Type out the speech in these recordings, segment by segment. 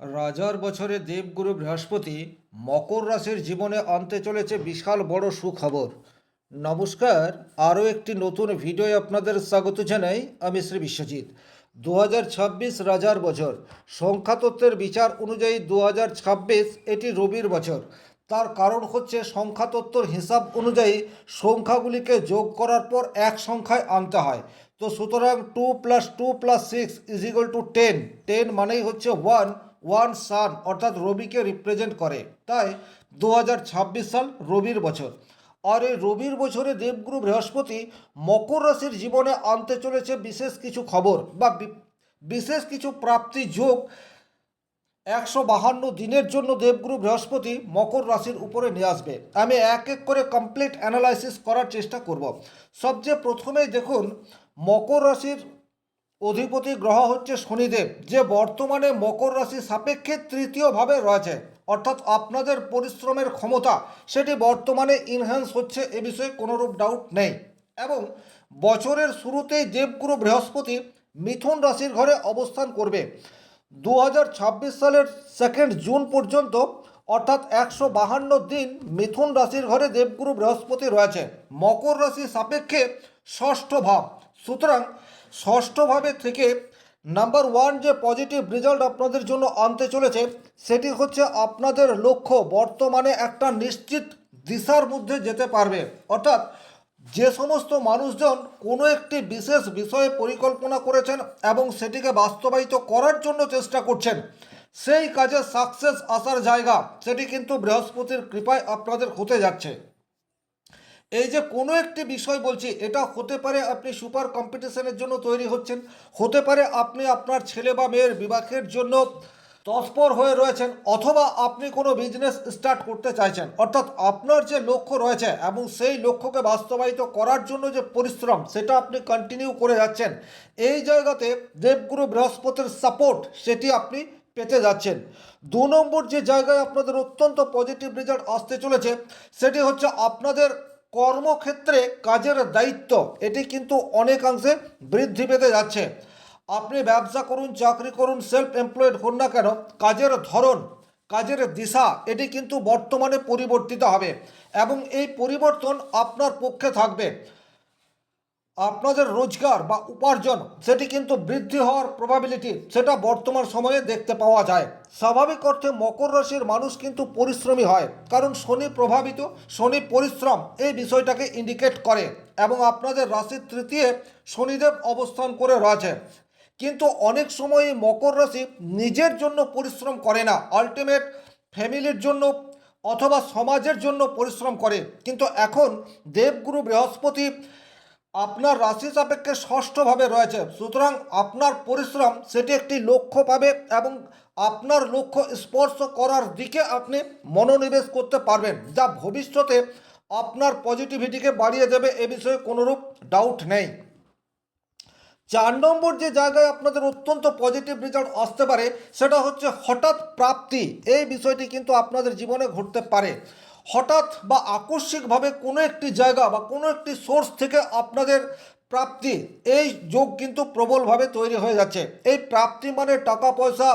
রাজার বছরে দেবগুরু বৃহস্পতি মকর রাশির জীবনে আনতে চলেছে বিশাল বড় সুখবর। নমস্কার, আরও একটি নতুন ভিডিওয় আপনাদের স্বাগত জানাই আমি শ্রী বিশ্বজিৎ। দু হাজার ছাব্বিশ রাজার বছর, সংখ্যাতত্ত্বের বিচার অনুযায়ী দু হাজার ছাব্বিশ এটি রবির বছর। তার কারণ হচ্ছে সংখ্যাতত্ত্বর হিসাব অনুযায়ী সংখ্যাগুলিকে যোগ করার পর এক সংখ্যায় আনতে হয়। তো সুতরাং two plus two plus six is to ten. Ten মানেই হচ্ছে ওয়ান ওয়ান সান অর্থাৎ রবিকে রিপ্রেজেন্ট করে। তাই দু হাজার ছাব্বিশ সাল রবির বছর। আর এই রবির বছরে দেবগুরু বৃহস্পতি মকর রাশির জীবনে আনতে চলেছে বিশেষ কিছু খবর বা বিশেষ কিছু প্রাপ্তি যোগ একশো বাহান্ন দিনের জন্য দেবগুরু বৃহস্পতি মকর রাশির উপরে নিয়ে আসবে। আমি এক এক করে কমপ্লিট অ্যানালাইসিস করার চেষ্টা করব। সবচেয়ে প্রথমেই দেখুন, মকর রাশির অধিপতি গ্রহ হচ্ছে শনিদেব, যে বর্তমানে মকর রাশি সাপেক্ষে তৃতীয়ভাবে রয়েছে। অর্থাৎ আপনাদের পরিশ্রমের ক্ষমতা, সেটি বর্তমানে ইনহ্যান্স হচ্ছে এ বিষয়ে কোনোরূপ ডাউট নেই। এবং বছরের শুরুতেই দেবগুরু বৃহস্পতি মিথুন রাশির ঘরে অবস্থান করবে। দু হাজার ছাব্বিশ সালের সেকেন্ড জুন পর্যন্ত, অর্থাৎ একশো বাহান্ন দিন মিথুন রাশির ঘরে দেবগুরু বৃহস্পতি রয়েছে। মকর রাশি সাপেক্ষে ষষ্ঠ ভাব। সুতরাং ষষ্ঠ ভাবে থেকে নাম্বার ওয়ান যে পজিটিভ রেজাল্ট আপনাদের জন্য আনতে চলেছে, সেটি হচ্ছে আপনাদের লক্ষ্য বর্তমানে একটা নিশ্চিত দিশার মধ্যে যেতে পারবে। অর্থাৎ যে সমস্ত মানুষজন কোনো একটি বিশেষ বিষয়ে পরিকল্পনা করেছেন এবং সেটিকে বাস্তবায়িত করার জন্য চেষ্টা করছেন, সেই কাজে সাকসেস আসার জায়গা, সেটি কিন্তু বৃহস্পতির কৃপায় আপনাদের হতে যাচ্ছে। এই যে কোনো একটি বিষয় বলছি, এটা হতে পারে আপনি সুপার কম্পিটিশনের জন্য তৈরি হচ্ছেন, হতে পারে আপনি আপনার ছেলে বা মেয়ের বিবাহের জন্য তৎপর হয়ে রয়েছেন, অথবা আপনি কোনো বিজনেস স্টার্ট করতে চাইছেন। অর্থাৎ আপনার যে লক্ষ্য রয়েছে এবং সেই লক্ষ্যকে বাস্তবায়িত করার জন্য যে পরিশ্রম, সেটা আপনি কন্টিনিউ করে যাচ্ছেন। এই জায়গাতে দেবগুরু বৃহস্পতির সাপোর্ট সেটি আপনি পেতে যাচ্ছেন। দু নম্বর যে জায়গায় আপনাদের অত্যন্ত পজিটিভ রেজাল্ট আসতে চলেছে, সেটি হচ্ছে আপনাদের কর্মক্ষেত্রে কাজের দায়িত্ব, এটি কিন্তু অনেকাংশে বৃদ্ধি পেতে যাচ্ছে। আপনি ব্যবসা করুন, চাকরি করুন সেলফ এমপ্লয়েড হন না কেন, কাজের ধরন, কাজের দিশা, এটি কিন্তু বর্তমানে পরিবর্তিত হবে এবং এই পরিবর্তন আপনার পক্ষে থাকবে। আপনাদের রোজগার বা উপার্জন, সেটি কিন্তু বৃদ্ধি হওয়ার প্রবাবিলিটি সেটা বর্তমান সময়ে দেখতে পাওয়া যায়। স্বাভাবিক অর্থে মকর রাশির মানুষ কিন্তু পরিশ্রমী হয়, কারণ শনি প্রভাবিত, শনি পরিশ্রম এই বিষয়টাকে ইন্ডিকেট করে এবং আপনাদের রাশির তৃতীয় শনিদেব অবস্থান করে রয়েছে। কিন্তু অনেক সময় মকর রাশি নিজের জন্য পরিশ্রম করে না আলটিমেট ফ্যামিলির জন্য অথবা সমাজের জন্য পরিশ্রম করে। কিন্তু এখন দেবগুরু বৃহস্পতি আপনার রাশি সাপেক্ষে ষষ্ঠভাবে রয়েছে। সুতরাং আপনার পরিশ্রম সেটি একটি লক্ষ্য পাবে এবং আপনার লক্ষ্য স্পর্শ করার দিকে আপনি মনোনিবেশ করতে পারবেন, যা ভবিষ্যতে আপনার পজিটিভিটিকে বাড়িয়ে দেবে এ বিষয়ে কোনোরূপ ডাউট নেই। চার নম্বর যে জায়গায় আপনাদের অত্যন্ত পজিটিভ রেজাল্ট আসতে পারে, সেটা হচ্ছে হঠাৎ প্রাপ্তি। এই বিষয়টি কিন্তু আপনাদের জীবনে ঘটতে পারে। হঠাৎ বা আকস্মিকভাবে কোনো একটি জায়গা বা কোনো একটি সোর্স থেকে আপনাদের প্রাপ্তি, এই যোগ কিন্তু প্রবলভাবে তৈরি হয়ে যাচ্ছে। এই প্রাপ্তি মানে টাকা পয়সা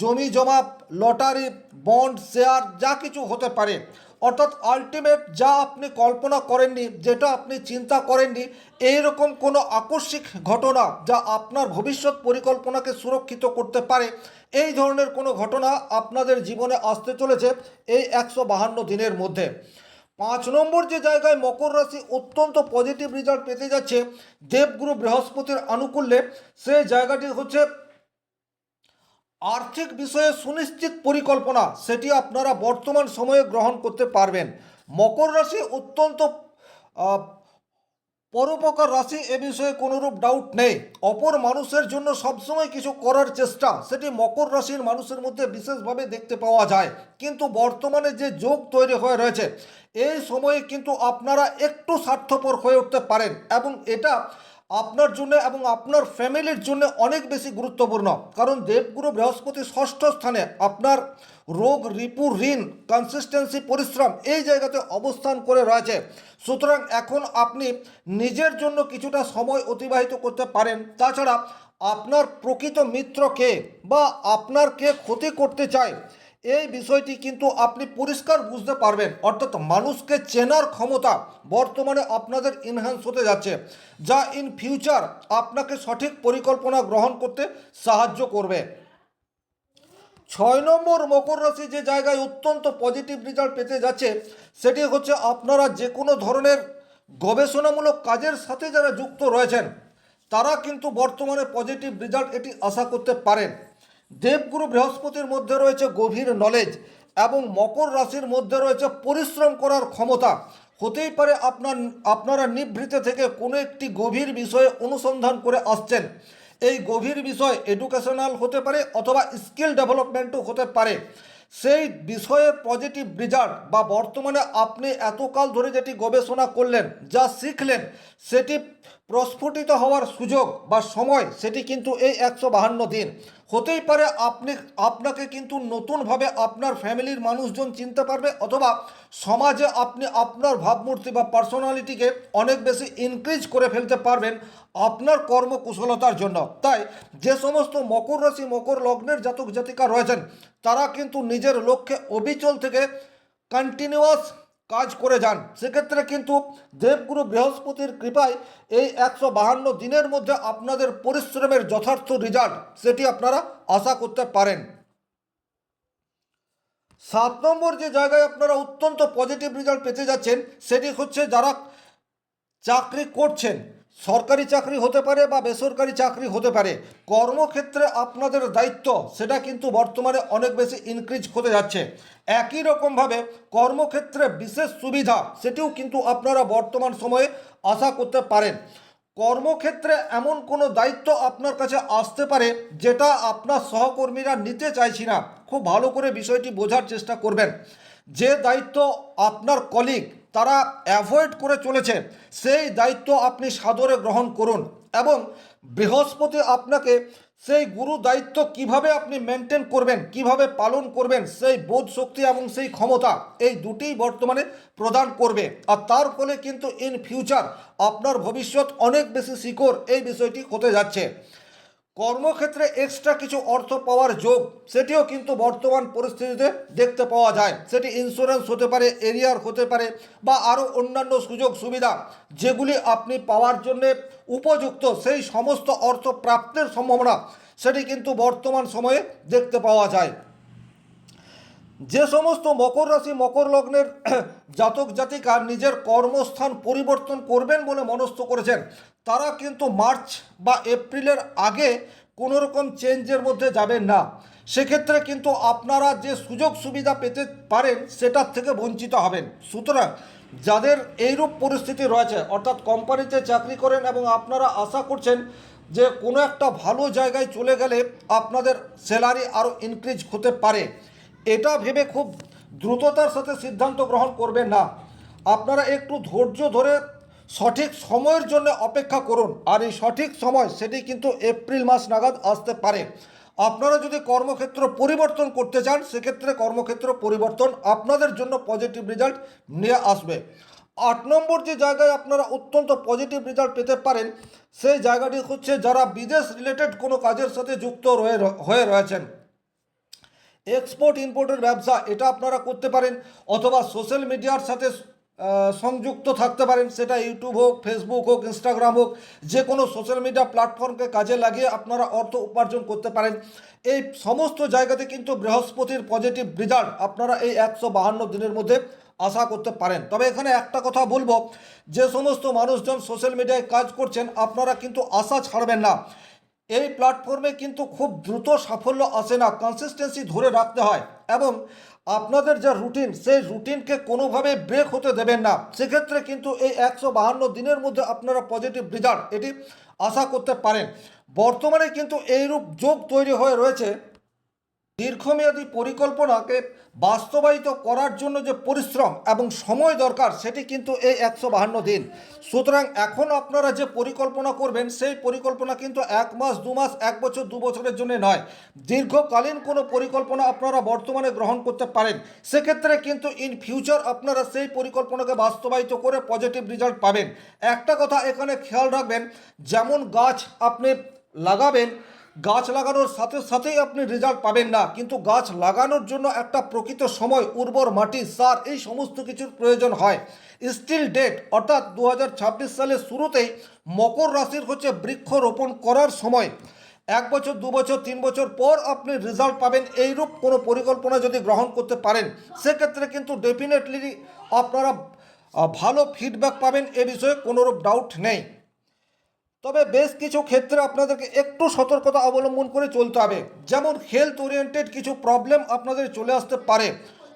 জমি জমা লটারি বন্ড শেয়ার যা কিছু হতে পারে। অর্থাৎ আলটিমেট যা আপনি কল্পনা করেননি, যেটা আপনি চিন্তা করেননি এই রকম কোনো আকস্মিক ঘটনা যা আপনার ভবিষ্যৎ পরিকল্পনাকে সুরক্ষিত করতে পারে, এই ধরনের কোনো ঘটনা আপনাদের জীবনে আসতে চলেছে এই একশো বাহান্ন দিনের মধ্যে। পাঁচ নম্বর যে জায়গায় মকর রাশি অত্যন্ত পজিটিভ রেজাল্ট পেতে যাচ্ছে, দেবগুরু বৃহস্পতির আনুকূল্যে, সেই জায়গাটি হচ্ছে আর্থিক বিষয়ে সুনিশ্চিত পরিকল্পনা সেটি আপনারা বর্তমান সময়ে গ্রহণ করতে পারবেন। মকর রাশি অত্যন্ত পরোপকার রাশি এ বিষয়ে কোনোরূপ ডাউট নেই। অপর মানুষের জন্য সবসময় কিছু করার চেষ্টা, সেটি মকর রাশির মানুষের মধ্যে বিশেষভাবে দেখতে পাওয়া যায়। কিন্তু বর্তমানে যে যোগ তৈরি হয়ে রয়েছে, এই সময়ে কিন্তু আপনারা একটু স্বার্থপর হয়ে উঠতে পারেন এবং এটা আপনার জন্য এবং আপনার ফ্যামিলির জন্য অনেক বেশি গুরুত্বপূর্ণ। কারণ দেবগুরু বৃহস্পতি ষষ্ঠ স্থানে আপনার রোগ রিপু ঋণ কনসিস্টেন্সি পরিশ্রম এই জায়গাতে অবস্থান করে রয়েছে। সুতরাং এখন আপনি নিজের জন্য কিছুটা সময় অতিবাহিত করতে পারেন। তাছাড়া আপনার প্রকৃত মিত্র কে বা আপনার কে ক্ষতি করতে চায় এই বিষয়টি কিন্তু আপনি পরিষ্কার বুঝতে পারবেন। অর্থাৎ মানুষকে চেনার ক্ষমতা বর্তমানে আপনাদের ইনহ্যান্স হতে যাচ্ছে, যা ইন ফিউচার আপনাকে সঠিক পরিকল্পনা গ্রহণ করতে সাহায্য করবে। ছয় নম্বর মকর রাশি যে জায়গায় অত্যন্ত পজিটিভ রেজাল্ট পেতে যাচ্ছে, সেটি হচ্ছে আপনারা যে কোনো ধরনের গবেষণামূলক কাজের সাথে যারা যুক্ত রয়েছেন, তারা কিন্তু বর্তমানে পজিটিভ রেজাল্ট এটি আশা করতে পারেন। দেবগুরু বৃহস্পতির মধ্যে রয়েছে গভীর নলেজ এবং মকর রাশির মধ্যে রয়েছে পরিশ্রম করার ক্ষমতা। হতেই পারে আপনার, আপনারা নিভৃতে থেকে কোনো একটি গভীর বিষয়ে অনুসন্ধান করে আসছেন। এই গভীর বিষয় এডুকেশনাল হতে পারে অথবা স্কিল ডেভেলপমেন্টও হতে পারে। সেই বিষয়ের পজিটিভ রেজাল্ট বা বর্তমানে আপনি এতকাল ধরে যেটি গবেষণা করলেন, যা শিখলেন, সেটি প্রস্ফুটিত হওয়ার সুযোগ বা সময়, সেটি কিন্তু এই একশো বাহান্ন দিন। হতেই পারে আপনি, আপনাকে কিন্তু নতুনভাবে আপনার ফ্যামিলির মানুষজন চিনতে পারবে, অথবা সমাজে আপনি আপনার ভাবমূর্তি বা পার্সোনালিটিকে অনেক বেশি ইনক্রিজ করে ফেলতে পারবেন আপনার কর্মকুশলতার জন্য। তাই যে সমস্ত মকর রাশি, মকর লগ্নের জাতক জাতিকা রয়েছেন, তারা কিন্তু নিজের লক্ষ্যে অবিচল থেকে কন্টিনিউয়াস কাজ করে যান। সেক্ষেত্রে কিন্তু দেবগুরু বৃহস্পতির কৃপায় এই একশো বাহান্ন দিনের মধ্যে আপনাদের পরিশ্রমের যথার্থ রেজাল্ট সেটি আপনারা আশা করতে পারেন। সাত নম্বর যে জায়গায় আপনারা অত্যন্ত পজিটিভ রেজাল্ট পেতে যাচ্ছেন, সেটি হচ্ছে যারা চাকরি করছেন। সরকারি চাকরি হতে পারে বা বেসরকারি চাকরি হতে পারে, কর্মক্ষেত্রে আপনাদের দায়িত্ব, সেটা কিন্তু বর্তমানে অনেক বেশি ইনক্রিজ হতে যাচ্ছে। একই রকমভাবে কর্মক্ষেত্রে বিশেষ সুবিধা, সেটিও কিন্তু আপনারা বর্তমান সময়ে আশা করতে পারেন। কর্মক্ষেত্রে এমন কোনো দায়িত্ব আপনার কাছে আসতে পারে, যেটা আপনার সহকর্মীরা নিতে চাইছি না। খুব ভালো করে বিষয়টি বোঝার চেষ্টা করবেন। যে দায়িত্ব আপনার কলিগ তারা অ্যাভয়েড করে চলেছে। সেই দায়িত্ব আপনি সাদরে গ্রহণ করুন এবং বৃহস্পতি আপনাকে সেই গুরু দায়িত্ব কীভাবে আপনি মেনটেন করবেন, কীভাবে পালন করবেন, সেই বোধ শক্তি এবং সেই ক্ষমতা এই দুটিই বর্তমানে প্রদান করবে। আর তার ফলে কিন্তু ইন ফিউচার আপনার ভবিষ্যৎ অনেক বেশি শিকড় এই বিষয়টি হতে যাচ্ছে। কর্মক্ষেত্রে এক্সট্রা কিছু অর্থ পাওয়ার যোগ, সেটিও কিন্তু বর্তমান পরিস্থিতিতে দেখতে পাওয়া যায়। সেটি ইন্স্যুরেন্স হতে পারে এরিয়ার হতে পারে, বা আরও অন্যান্য সুযোগ সুবিধা যেগুলি আপনি পাওয়ার জন্যে উপযুক্ত, সেই সমস্ত অর্থ প্রাপ্তের সম্ভাবনা, সেটি কিন্তু বর্তমান সময়ে দেখতে পাওয়া যায়। যে সমস্ত মকর রাশি, মকর লগ্নের জাতক জাতিকা নিজের কর্মস্থান পরিবর্তন করবেন বলে মনস্থ করেছেন। তারা কিন্তু মার্চ বা এপ্রিলের আগে কোনো রকম চেঞ্জের মধ্যে যাবেন না। সেক্ষেত্রে কিন্তু আপনারা যে সুযোগ সুবিধা পেতে পারেন, সেটার থেকে বঞ্চিত হবেন। সুতরাং যাদের এইরূপ পরিস্থিতি রয়েছে, অর্থাৎ কোম্পানিতে চাকরি করেন এবং আপনারা আশা করছেন যে কোনো একটা ভালো জায়গায় চলে গেলে আপনাদের স্যালারি আরও ইনক্রিজ হতে পারে। এটা ভেবে খুব দ্রুততার সাথে সিদ্ধান্ত গ্রহণ করবেন না। আপনারা একটু ধৈর্য ধরে সঠিক সময়ের জন্য অপেক্ষা করুন। আর এই সঠিক সময়, সেটি কিন্তু এপ্রিল মাস নাগাদ আসতে পারে। আপনারা যদি কর্মক্ষেত্র পরিবর্তন করতে চান, সেক্ষেত্রে কর্মক্ষেত্র পরিবর্তন আপনাদের জন্য পজিটিভ রেজাল্ট নিয়ে আসবে। আট নম্বর যে জায়গায় আপনারা অত্যন্ত পজিটিভ রেজাল্ট পেতে পারেন, সেই জায়গাটি হচ্ছে যারা বিদেশ রিলেটেড কোনো কাজের সাথে যুক্ত হয়ে রয়েছেন। এক্সপোর্ট ইম্পোর্টের ব্যবসা, এটা আপনারা করতে পারেন, অথবা সোশ্যাল মিডিয়ার সাথে সংযুক্ত থাকতে পারেন, সেটা ইউটিউব হোক ফেসবুক হোক ইনস্টাগ্রাম হোক, যে কোনো সোশ্যাল মিডিয়া প্ল্যাটফর্মকে কাজে লাগিয়ে আপনারা অর্থ উপার্জন করতে পারেন। এই সমস্ত জায়গাতে কিন্তু বৃহস্পতির পজিটিভ রেজাল্ট আপনারা এই একশো বাহান্ন দিনের মধ্যে আশা করতে পারেন। তবে এখানে একটা কথা বলব, যে সমস্ত মানুষজন সোশ্যাল মিডিয়ায় কাজ করছেন, আপনারা কিন্তু আশা ছাড়বেন না। এই প্ল্যাটফর্মে কিন্তু খুব দ্রুত সাফল্য আসে না কনসিস্টেন্সি ধরে রাখতে হয় এবং আপনাদের যা রুটিন সেই রুটিনকে কোনোভাবে ব্রেক হতে দেবেন না। সেক্ষেত্রে কিন্তু এই একশো বাহান্ন দিনের মধ্যে আপনারা পজিটিভ রেজাল্ট এটি আশা করতে পারেন। বর্তমানে কিন্তু এইরূপ যোগ তৈরি হয়ে রয়েছে দীর্ঘমেয়াদী পরিকল্পনাকে বাস্তবায়িত করার জন্য যে পরিশ্রম এবং সময় দরকার, সেটি কিন্তু এই একশো বাহান্ন দিন। সুতরাং এখন আপনারা যে পরিকল্পনা করবেন, সেই পরিকল্পনা কিন্তু এক মাস, দু মাস, এক বছর, দু বছরের জন্য নয়। দীর্ঘকালীন কোনো পরিকল্পনা আপনারা বর্তমানে গ্রহণ করতে পারেন। সেক্ষেত্রে কিন্তু ইন ফিউচার আপনারা সেই পরিকল্পনাকে বাস্তবায়িত করে পজিটিভ রেজাল্ট পাবেন। একটা কথা এখানে খেয়াল রাখবেন, যেমন গাছ আপনি লাগাবেন গাছ লাগানোর সাথে সাথেই আপনি রেজাল্ট পাবেন না। কিন্তু গাছ লাগানোর জন্য একটা প্রকৃত সময়, উর্বর মাটি, সার, এই সমস্ত কিছুর প্রয়োজন হয়। স্টিল ডেট অর্থাৎ দু হাজার ছাব্বিশ সালের শুরুতেই মকর রাশির হচ্ছে বৃক্ষরোপণ করার সময়। এক বছর, দু বছর, তিন বছর পর আপনি রেজাল্ট পাবেন। এইরূপ কোনো পরিকল্পনা যদি গ্রহণ করতে পারেন, সেক্ষেত্রে কিন্তু ডেফিনেটলি আপনারা ভালো ফিডব্যাক পাবেন। এ বিষয়ে কোনোরূপ ডাউট নেই। তবে বেশ কিছু ক্ষেত্রে আপনাদেরকে একটু সতর্কতা অবলম্বন করে চলতে হবে। যেমন হেলথ ওরিয়েন্টেড কিছু প্রবলেম আপনাদের চলে আসতে পারে।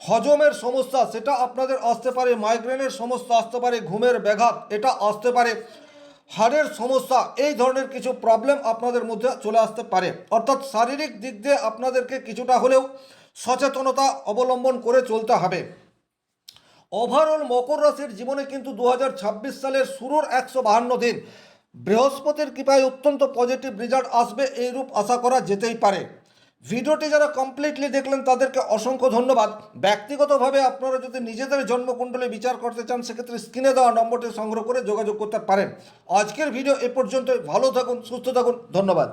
হজমের সমস্যা, সেটা আপনাদের আসতে পারে। মাইগ্রেনের সমস্যা আসতে পারে, ঘুমের ব্যাঘাত, এটা আসতে পারে। হাড়ের সমস্যা, এই ধরনের কিছু প্রবলেম আপনাদের মধ্যে চলে আসতে পারে। অর্থাৎ শারীরিক দিক দিয়ে আপনাদেরকে কিছুটা হলেও সচেতনতা অবলম্বন করে চলতে হবে। ওভারঅল মকর রাশির জীবনে কিন্তু দু হাজার ছাব্বিশ সালের শুরুর একশো দিন বৃহস্পতির কৃপায় অত্যন্ত পজিটিভ রেজাল্ট আসবে এইরূপ আশা করা যেতেই পারে। ভিডিওটি যারা কমপ্লিটলি দেখলেন তাদেরকে অসংখ্য ধন্যবাদ। ব্যক্তিগতভাবে আপনারা যদি নিজেদের জন্মকুণ্ডলে বিচার করতে চান, সেক্ষেত্রে স্ক্রিনে দেওয়া নম্বরটি সংগ্রহ করে যোগাযোগ করতে পারেন। আজকের ভিডিও এ পর্যন্ত ভালো থাকুন, সুস্থ থাকুন। ধন্যবাদ।